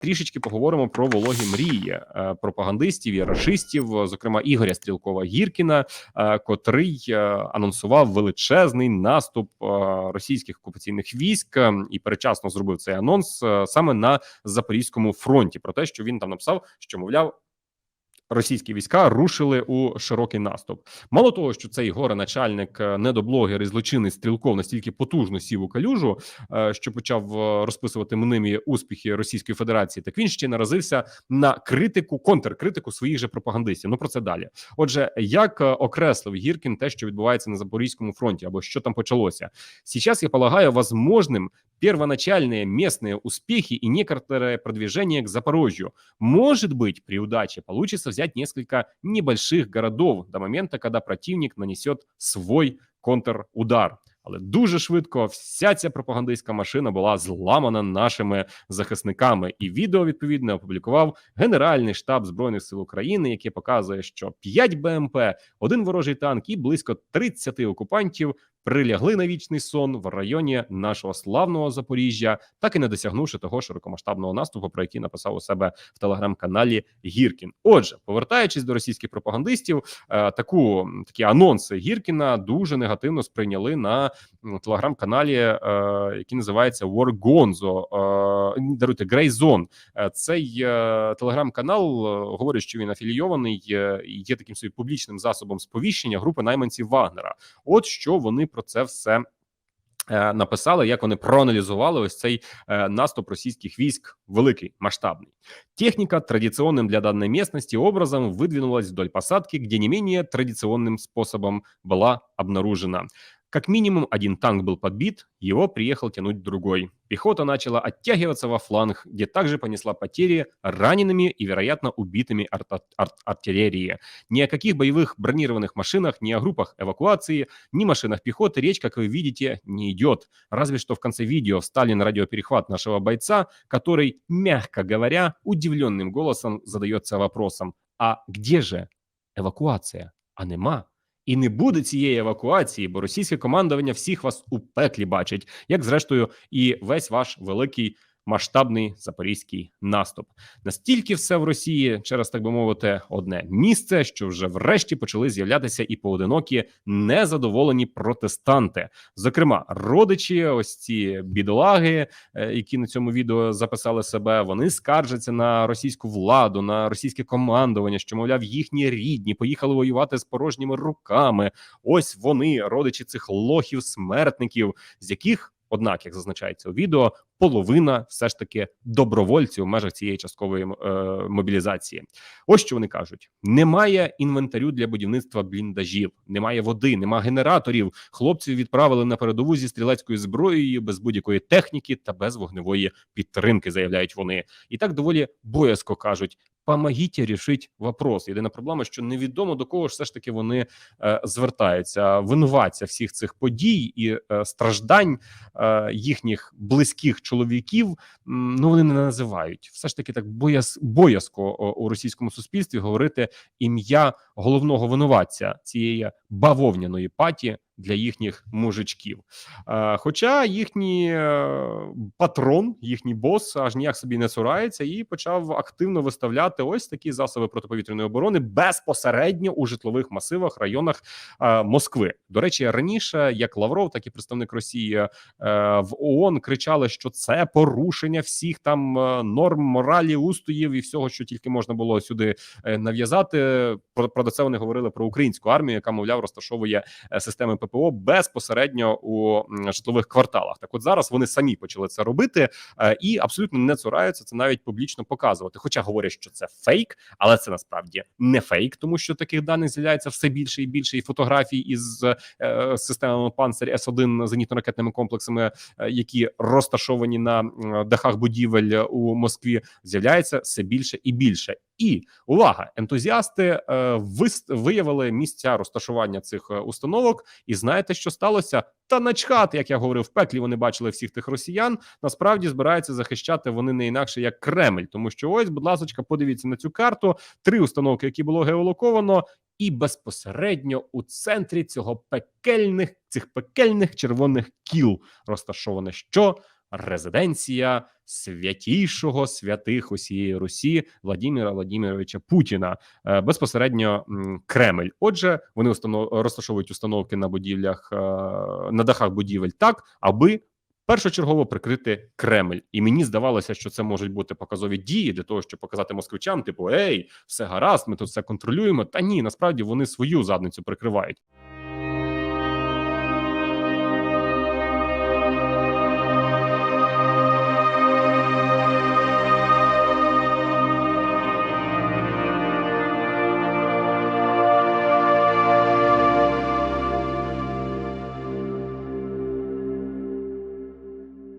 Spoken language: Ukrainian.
трішечки поговоримо про вологі мрії е, пропагандистів і рашистів, зокрема Ігоря Стрілкова Гіркіна, е, котрий е, анонсував величезний наступ російських окупаційних військ е, і перечасно зробив цей анонс саме на запорізькому фронті. Про те, що він там написав, що мовляв. Російські війська рушили у широкий наступ. Мало того, що цей горе-начальник, е, недоблогер і злочинний стрілков настільки потужно сів у калюжу, е, що почав е, розписувати мнимі успіхи Російської Федерації, так він ще й наразився на критику, контркритику своїх же пропагандистів. Ну про це далі. Отже, як е, окреслив Гіркін те, що відбувається на Запорізькому фронті, або що там почалося, сейчас я полагаю возможным первоначальные местные успехи и некоторое продвижение к Запорожью. Может быть, при удаче получится взять несколько небольших городов до момента, когда противник нанесет свой контрудар. Але дуже швидко вся ця пропагандистська машина була зламана нашими захисниками, і відео відповідне опублікував Генеральний штаб збройних сил України, яке показує, що 5 БМП, один ворожий танк і близько 30 окупантів прилягли на вічний сон в районі нашого славного Запоріжжя, так і не досягнувши того широкомасштабного наступу, про який написав у себе в телеграм-каналі Гіркін. Отже, повертаючись до російських пропагандистів, е, таку такі анонси Гіркіна дуже негативно сприйняли на телеграм-каналі, е, який називається Воргонзо даруйте Greyzone. Е, Цей е, телеграм-канал е, говорить, що він афілійований е, і є таким собі публічним засобом сповіщення групи найманців Вагнера. От що вони про це все. е, Написали, як вони проаналізували ось цей е, наступ російських військ, великий, масштабний. Техника традиционным для данной местности образом выдвинулась вдоль посадки, где не менее традиционным способом была обнаружена. Как минимум один танк был подбит, его приехал тянуть другой. Пехота начала оттягиваться во фланг, где также понесла потери ранеными и, вероятно, убитыми арт- арт- артиллерии. Ни о каких боевых бронированных машинах, ни о группах эвакуации, ни машинах пехоты речь, как вы видите, не идет. Разве что в конце видео встали на радиоперехват нашего бойца, который, мягко говоря, удивленным голосом задается вопросом, а где же евакуація? А нема. І не буде цієї евакуації, бо російське командування всіх вас у пеклі бачить, як зрештою і весь ваш великий масштабний запорізький наступ. Настільки все в Росії через так би мовити одне місце, що вже врешті почали з'являтися і поодинокі незадоволені протестанти. Зокрема, родичі, ось ці бідолаги, е, які на цьому відео записали себе, вони скаржаться на російську владу, на російське командування, що мовляв їхні рідні поїхали воювати з порожніми руками. Ось вони, родичі цих лохів, смертників, з яких, однак, як зазначається у відео, половина все ж таки добровольців в межах цієї часткової е, мобілізації. Ось що вони кажуть: немає інвентарю для будівництва бліндажів, немає води, немає генераторів. Хлопців відправили на передову зі стрілецькою зброєю без будь-якої техніки та без вогневої підтримки, заявляють вони. І так доволі боязко кажуть. Помогіть рішить вопрос. Єдина проблема, що невідомо до кого ж все ж таки вони е, звертаються. Винуватця всіх цих подій і е, страждань е, їхніх близьких чоловіків. Ну вони не називають. Все ж таки так бояз, боязко у російському суспільстві говорити ім'я головного винуватця цієї бавовняної паті для їхніх мужичків. Е, Хоча їхній е, патрон, їхній бос, аж ніяк собі не цурається і почав активно виставляти ось такі засоби протиповітряної оборони безпосередньо у житлових масивах, районах е, Москви. До речі, раніше як Лавров, так і представник Росії в ООН кричали, що це порушення всіх там норм, моралі, устоїв і всього, що тільки можна було сюди нав'язати. Про, про це вони говорили про українську армію, яка мовляв розташовує е, системи ППО безпосередньо у житлових кварталах. Так, от зараз вони самі почали це робити е, і абсолютно не цураються це навіть публічно показувати. Хоча говорять, що це фейк, але це насправді не фейк, тому що таких даних з'являється все більше і більше. І фотографій із е, системами панцирь С 1 зенітно-ракетними комплексами, які розташовані на дахах будівель у Москві, з'являється все більше і більше. І увага, ентузіасти е, виявили місця розташування цих е, установок. І знаєте, що сталося? Та начхати, як я говорив, в пеклі вони бачили всіх тих росіян. Насправді збираються захищати вони не інакше як Кремль, тому що ось, будь ласка, подивіться на цю карту: три установки, які було геолоковано, і безпосередньо у центрі цього пекельних цих пекельних червоних кіл розташоване що резиденція святішого святих усієї Русі Владіміра Владіміровича Путіна, е, безпосередньо Кремль. Отже, вони установ... розташовують установки на будівлях е, на дахах будівель так, аби першочергово прикрити Кремль. І мені здавалося, що це можуть бути показові дії для того, щоб показати москвичам, типу, ей, все гаразд, ми тут все контролюємо. Та ні, насправді вони свою задницю прикривають.